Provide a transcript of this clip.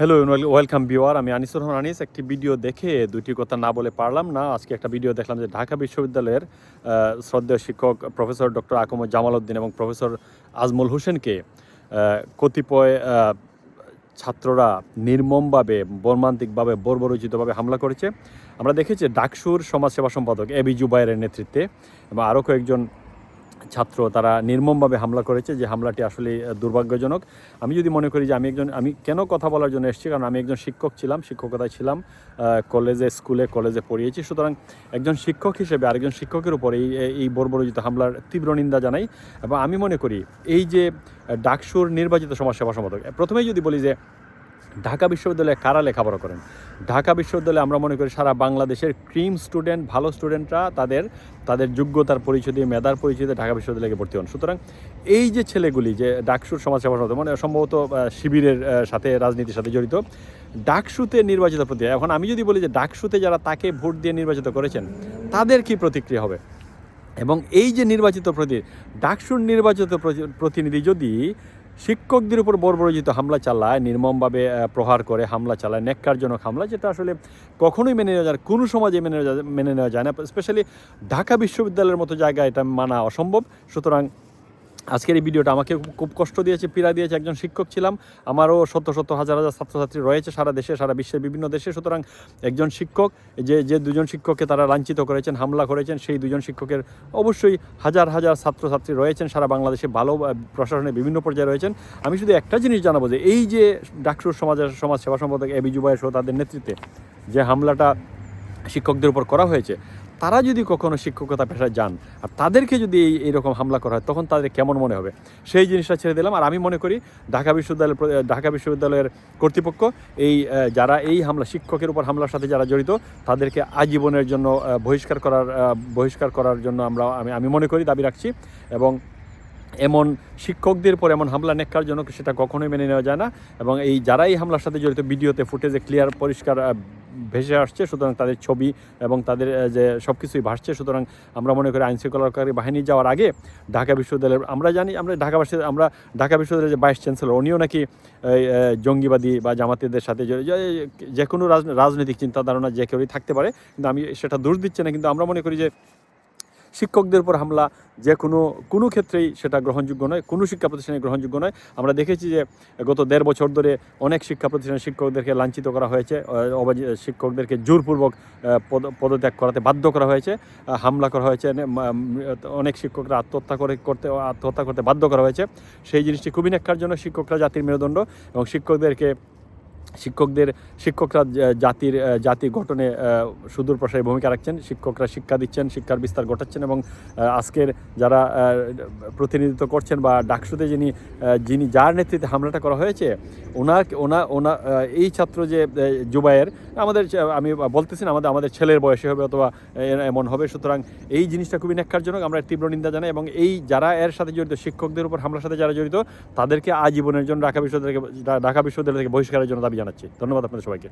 Hello welcome ভিওয়ার আমি আনিসুর রহমান আনিস। একটি video দেখে দুটি কথা না বলে পারলাম না। আজকে একটা ভিডিও দেখলাম যে ঢাকা বিশ্ববিদ্যালয়ের শ্রদ্ধেয় শিক্ষক professor doctor AKM Jamal Uddin এবং প্রফেসর আজমল হোসেনকে কতিপয় ছাত্ররা নির্মমভাবে বর্মান্তিকভাবে বর্বরোচিতভাবে হামলা করেছে। আমরা দেখেছি ডাকসুর সমাজসেবা সম্পাদক এবি জুবাইরের নেতৃত্বে এবং আরও কয়েকজন ছাত্র তারা নির্মমভাবে হামলা করেছে যে হামলাটি আসলে দুর্ভাগ্যজনক। আমি যদি মনে করি যে আমি একজন, আমি কেন কথা বলার জন্য এসেছি? কারণ আমি একজন শিক্ষক ছিলাম, শিক্ষকতায় ছিলাম কলেজে, স্কুলে, কলেজে পড়িয়েছি। সুতরাং একজন শিক্ষক হিসেবে আরেকজন শিক্ষকের উপর এই এই বর্বরোচিত হামলার তীব্র নিন্দা জানাই। এবং আমি মনে করি এই যে ডাকসুর নির্বাচিত সমাজসেবা সম্পাদক, প্রথমেই যদি বলি যে ঢাকা বিশ্ববিদ্যালয়ে কারা লেখাপড়া করেন? ঢাকা বিশ্ববিদ্যালয়ে আমরা মনে করি সারা বাংলাদেশের ক্রিম স্টুডেন্ট ভালো স্টুডেন্টরা তাদের তাদের যোগ্যতার পরিচয় দিয়ে মেধার পরিচয় দিয়ে ঢাকা বিশ্ববিদ্যালয়ে ভর্তি হন। সুতরাং এই যে ছেলেগুলি যে ডাকসুর সমাজসেবা সংস্থা, মানে সম্ভবত শিবিরের সাথে রাজনীতির সাথে জড়িত ডাকসুতে নির্বাচিত প্রতি এখন আমি যদি বলি যে ডাকসুতে যারা তাকে ভোট দিয়ে নির্বাচিত করেছেন তাদের কি প্রতিক্রিয়া হবে? এবং এই যে নির্বাচিত প্রতি ডাকসুর নির্বাচিত প্রতি- প্রতিনিধি যদি শিক্ষকদের উপর বর্বরোচিত হামলা চালায়, নির্মমভাবে প্রহার করে, হামলা চালায় নেককারজনক হামলা, যেটা আসলে কখনোই মেনে নেওয়া যায় কোনো সমাজে মেনে নেওয়া মেনে নেওয়া যায় না, স্পেশালি ঢাকা বিশ্ববিদ্যালয়ের মতো জায়গায় এটা মানা অসম্ভব। সুতরাং আজকের এই ভিডিওটা আমাকে খুব- কষ্ট দিয়েছে পীড়া দিয়েছে একজন শিক্ষক ছিলাম। আমারও শত শত হাজার হাজার ছাত্রছাত্রী রয়েছে সারা দেশে সারা বিশ্বের বিভিন্ন দেশে। সুতরাং একজন শিক্ষক যে যে দুজন শিক্ষককে তারা লাঞ্ছিত করেছেন হামলা করেছেন সেই দুজন শিক্ষকের অবশ্যই হাজার হাজার ছাত্রছাত্রী রয়েছেন সারা বাংলাদেশে ভালো আহ, প্রশাসনের বিভিন্ন পর্যায়ে রয়েছেন। আমি শুধু একটা জিনিস জানাব যে এই যে ডাকসুর সমাজের সমাজ সেবা সম্পাদক এবি জুবাইর সহ তাদের নেতৃত্বে যে হামলাটা শিক্ষকদের উপর করা হয়েছে তারা যদি কখনো শিক্ষকতা পেশায় যান, আর তাদেরকে যদি এই এইরকম হামলা করা হয়, তখন তাদের কেমন মনে হবে? সেই জিনিসটা ছেড়ে দিলাম। আর আমি মনে করি ঢাকা বিশ্ববিদ্যালয়ের ঢাকা বিশ্ববিদ্যালয়ের কর্তৃপক্ষ এই যারা এই হামলা, শিক্ষকের উপর হামলার সাথে যারা জড়িত, তাদেরকে আজীবনের জন্য বহিষ্কার করার বহিষ্কার করার জন্য আমরা, আমি আমি মনে করি, দাবি রাখছি। এবং এমন শিক্ষকদের পর এমন হামলা নেকার জন্য সেটা কখনোই মেনে নেওয়া যায় না। এবং এই যারা এই হামলার সাথে জড়িত, ভিডিওতে, ফুটেজে, ক্লিয়ার, পরিষ্কার ভেসে আসছে, সুতরাং তাদের ছবি এবং তাদের যে সব কিছুই ভাসছে, সুতরাং আমরা মনে করি আইনশৃঙ্খলাকারী বাহিনী যাওয়ার আগে ঢাকা বিশ্ববিদ্যালয়ের, আমরা জানি, আমরা ঢাকাবাসী, আমরা ঢাকা বিশ্ববিদ্যালয়ের যে ভাইস চ্যান্সেলর উনিও নাকি জঙ্গিবাদী বা জামাতিদের সাথে যে- কোনো রাজ- রাজনৈতিক চিন্তা ধারণা যে কেউই থাকতে পারে, কিন্তু আমি সেটা দোষ দিচ্ছে না, কিন্তু আমরা মনে করি যে শিক্ষকদের উপর হামলা, যে কোনো কোনো ক্ষেত্রেই সেটা গ্রহণযোগ্য নয়, কোনো শিক্ষা প্রতিষ্ঠানে গ্রহণযোগ্য নয়। আমরা দেখেছি যে গত দেড় বছর ধরে অনেক শিক্ষা প্রতিষ্ঠানের শিক্ষকদেরকে লাঞ্ছিত করা হয়েছে শিক্ষকদেরকে জোরপূর্বক পদ, পদত্যাগ করাতে বাধ্য করা হয়েছে হামলা করা হয়েছে অনেক শিক্ষকরা আত্মহত্যা করে, করতে, আত্মহত্যা করতে বাধ্য করা হয়েছে। সেই জিনিসটি খুবই নেককার জন্য শিক্ষকরা জাতির মেরুদণ্ড এবং শিক্ষকদেরকে শিক্ষকদের, শিক্ষকরা জাতির জাতি গঠনে সুদূর প্রসারী ভূমিকা রাখছেন, শিক্ষকরা শিক্ষা দিচ্ছেন, শিক্ষার বিস্তার ঘটাচ্ছেন এবং আজকের যারা প্রতিনিধিত্ব করছেন বা ডাকসুতে যিনি যিনি যার নেতৃত্বে হামলাটা করা হয়েছে, ওনার, ওনা ওনা এই ছাত্র যে জুবায়ের, আমাদের আমি বলতেছি না, আমাদের আমাদের ছেলের বয়সে হবে অথবা এমন হবে, সুতরাং এই জিনিসটা খুবই ন্যাক্কারজনক, আমরা তীব্র নিন্দা জানাই এবং এই যারা এর সাথে জড়িত, শিক্ষকদের উপর হামলার সাথে যারা জড়িত, তাদেরকে আজীবনের জন্য ঢাকা বিশ্ববিদ্যালয় ঢাকা বিশ্ববিদ্যালয় থেকে বহিষ্কারের জন্য দাবি জানাচ্ছি। ধন্যবাদ আপনাদের সবাইকে।